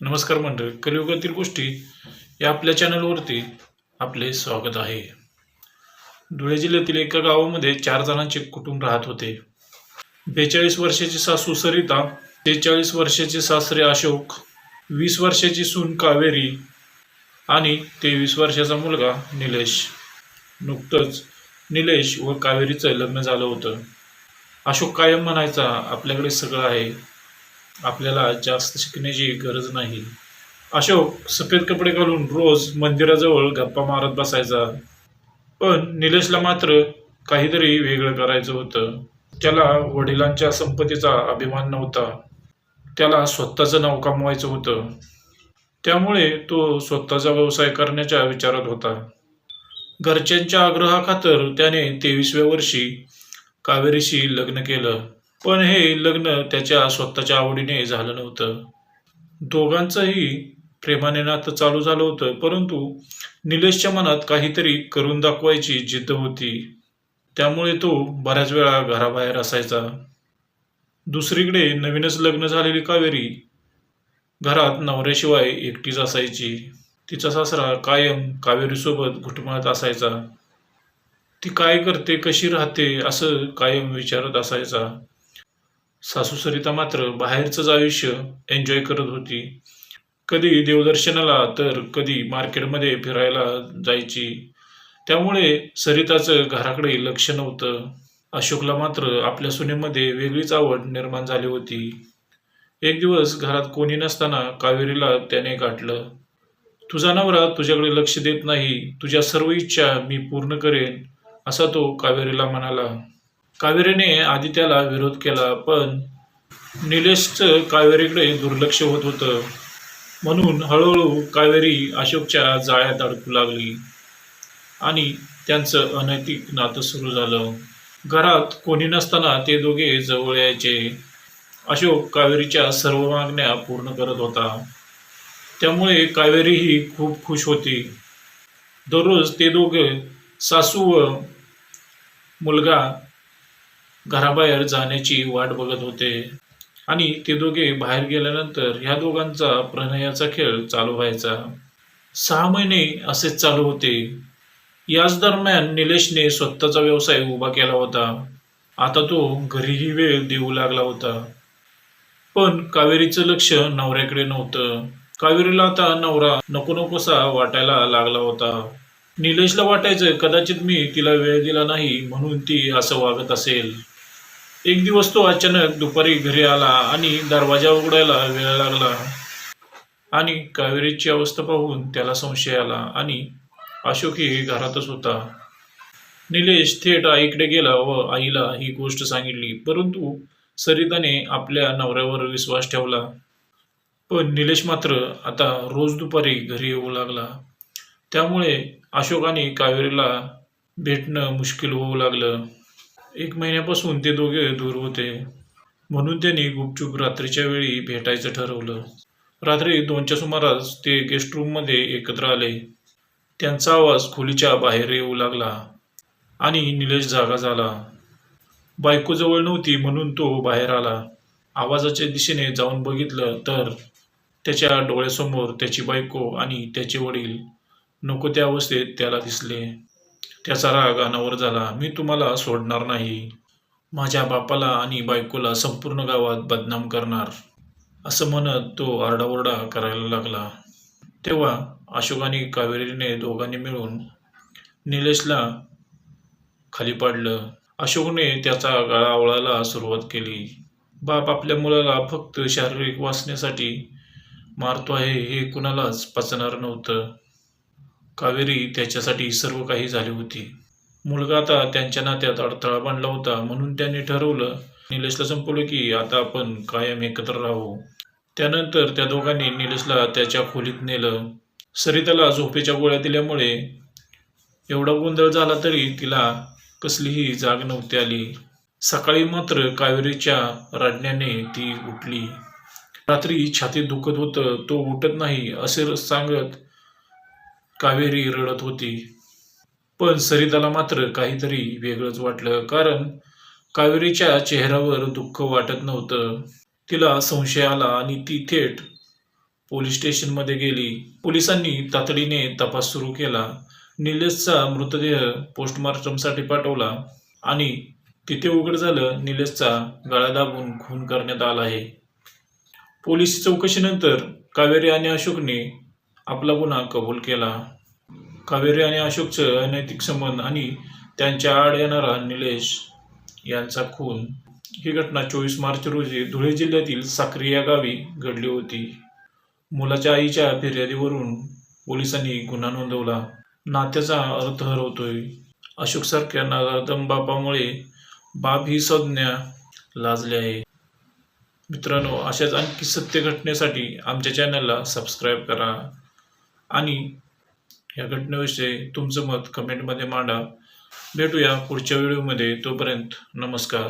नमस्कार मंडळ कलियुगातील गोष्टी या आपल्या चॅनलवरती आपले स्वागत आहे. धुळे जिल्ह्यातील एका गावामध्ये चार जणांचे कुटुंब राहत होते. बेचाळीस वर्षाची सासू सरिता तेचाळीस वर्षाचे सासरे अशोक वीस वर्षाची सून कावेरी आणि तेवीस वर्षाचा मुलगा निलेश. नुकतंच निलेश व कावेरीचं लग्न झालं होतं. अशोक कायम म्हणायचा आपल्याकडे सगळं आहे. आपल्याला जास्त शिकण्याची गरज नाही. अशोक सफेद कपडे घालून रोज मंदिराजवळ गप्पा मारत बसायचा. पण निलेशला मात्र काहीतरी वेगळं करायचं होतं. त्याला वडिलांच्या संपत्तीचा अभिमान नव्हता. त्याला स्वतःचं नाव कमवायचं होतं. त्यामुळे तो स्वतःचा व्यवसाय करण्याच्या विचारात होता. घरच्यांच्या आग्रहाखातर त्याने तेविसव्या वर्षी कावेरीशी लग्न केलं. पण हे लग्न त्याच्या स्वतःच्या आवडीने झालं नव्हतं. दोघांचंही प्रेमाने नातं चालू झालं होतं परंतु निलेशच्या मनात काहीतरी करून दाखवायची जिद्द होती. त्यामुळे तो बऱ्याच वेळा घराबाहेर असायचा. दुसरीकडे नवीनच लग्न झालेली कावेरी घरात नवऱ्याशिवाय एकटीच असायची. तिचा सासरा कायम कावेरीसोबत घुटमळत असायचा. ती काय करते कशी राहते असं कायम विचारत असायचा. सासू सरिता मात्र बाहेरचंच आयुष्य एन्जॉय करत होती. कधी देवदर्शनाला तर कधी मार्केटमध्ये फिरायला जायची. त्यामुळे सरिताचं घराकडे लक्ष नव्हतं. अशोकला मात्र आपल्या सुनेमध्ये वेगळीच आवड निर्माण झाली होती. एक दिवस घरात कोणी नसताना कावेरीला त्याने गाठलं. तुझा नवरा तुझ्याकडे लक्ष देत नाही. तुझ्या सर्व इच्छा मी पूर्ण करेन असा तो कावेरीला म्हणाला. कावेरीने आदित्याला विरोध केला पण निलेशचं कावेरीकडे दुर्लक्ष होत होतं. म्हणून हळूहळू कावेरी अशोकच्या जाळ्यात अडकू लागली आणि त्यांचं अनैतिक नातं सुरू झालं. घरात कोणी नसताना ते दोघे जवळ यायचे. अशोक कावेरीच्या सर्व मागण्या पूर्ण करत होता. त्यामुळे कावेरीही खूप खुश होती. दररोज ते दोघे सासू व मुलगा घराबाहेर जाण्याची वाट बघत होते. आणि ते दोघे बाहेर गेल्यानंतर ह्या दोघांचा प्रणयाचा खेळ चालू व्हायचा. सहा महिने असेच चालू होते. याच दरम्यान निलेशने स्वतःचा व्यवसाय उभा केला होता. आता तो घरीही वेळ देऊ लागला होता. पण कावेरीचं लक्ष नवऱ्याकडे नव्हतं. कावेरीला आता नवरा नको नकोसा वाटायला लागला होता. निलेशला वाटायचं कदाचित मी तिला वेळ दिला नाही म्हणून ती असं वागत असेल. एक दिवस तो अचानक दुपारी घरी आला आणि दरवाजा उघडायला वेळ लागला. आणि कावेरीची अवस्था पाहून त्याला संशय आला आणि अशोकही घरातच होता. निलेश थेट आईकडे गेला व आईला ही गोष्ट सांगितली परंतु सरिताने आपल्या नवऱ्यावर विश्वास ठेवला. पण निलेश मात्र आता रोज दुपारी घरी येऊ लागला. त्यामुळे अशोकाने कावेरीला भेटणं मुश्किल होऊ लागलं. एक महिन्यापासून ते दोघे दूर होते. म्हणून त्यांनी गुपचूप रात्रीच्या वेळी भेटायचं ठरवलं. रात्री दोनच्या सुमारास ते गेस्ट रूममध्ये एकत्र आले. त्यांचा आवाज खोलीच्या बाहेर येऊ लागला आणि निलेश जागा झाला. बायको जवळ नव्हती म्हणून तो बाहेर आला. आवाजाच्या दिशेने जाऊन बघितलं तर त्याच्या डोळ्यासमोर त्याची बायको आणि त्याचे वडील नको त्या अवस्थेत त्याला दिसले. त्याचा राग अनावर झाला मी तुम्हाला सोडणार नाही. माझ्या बापाला आणि बायकोला संपूर्ण गावात बदनाम करणार. असं म्हणत तो आरडाओरडा करायला लागला. तेव्हा अशोक आणि कावेरीने दोघांनी मिळून निलेशला खाली पाडलं. अशोकने त्याचा गळा आवळायला सुरुवात केली. बाप आपल्या मुलाला फक्त शारीरिक वाचण्यासाठी मारतो आहे हे कुणालाच पचणार नव्हतं. कावेरी त्याच्यासाठी सर्व काही झाली होती. मुलगा आता त्यांच्या नात्यात अडथळा बांधला होता म्हणून त्यांनी ठरवलं निलेशला संपवलं की आता आपण कायम एकत्र राहू. त्यानंतर त्या दोघांनी निलेशला त्याच्या खोलीत नेलं. सरिताला झोपेच्या गोळ्या दिल्यामुळे एवढा गोंधळ झाला तरी तिला कसलीही जाग नव्हती आली. सकाळी मात्र कावेरीच्या रडण्याने ती उठली. रात्री छातीत दुखत होतं तो उठत नाही असे सांगत कावेरी रडत होती. पण सरिताला मात्र काहीतरी वेगळंच वाटलं कारण कावेरीच्या चेहऱ्यावर दुःख वाटत नव्हतं. तिला संशय आला आणि ती थेट पोलीस स्टेशनमध्ये गेली. पोलिसांनी तातडीने तपास सुरू केला. निलेशचा मृतदेह पोस्टमॉर्टमसाठी पाठवला आणि तिथे उघड झालं निलेशचा गळा दाबून खून करण्यात आला आहे. पोलीस चौकशीनंतर कावेरी आणि अशोकने आपला गुन्हा कबूल केला. कावेरी आणि अशोकचं अनैतिक संबंध आणि त्यांच्या आड येणारा निलेश यांचा खून. ही घटना चोवीस मार्च रोजी धुळे जिल्ह्यातील साक्री या गावी घडली होती. मुलाच्या आईच्या फिर्यादीवरून पोलिसांनी गुन्हा नोंदवला. नात्याचा अर्थ हरवतोय अशोकसारख्या नागार्दम बापामुळे बाप ही संज्ञा लाजली आहे. मित्रांनो अशाच आणखी सत्य घटनेसाठी आमच्या चॅनलला सबस्क्राईब करा. आणि या घटनेविषयी तुमचं मत कमेंटमध्ये मांडा. भेटूया पुढच्या व्हिडिओमध्ये तोपर्यंत नमस्कार.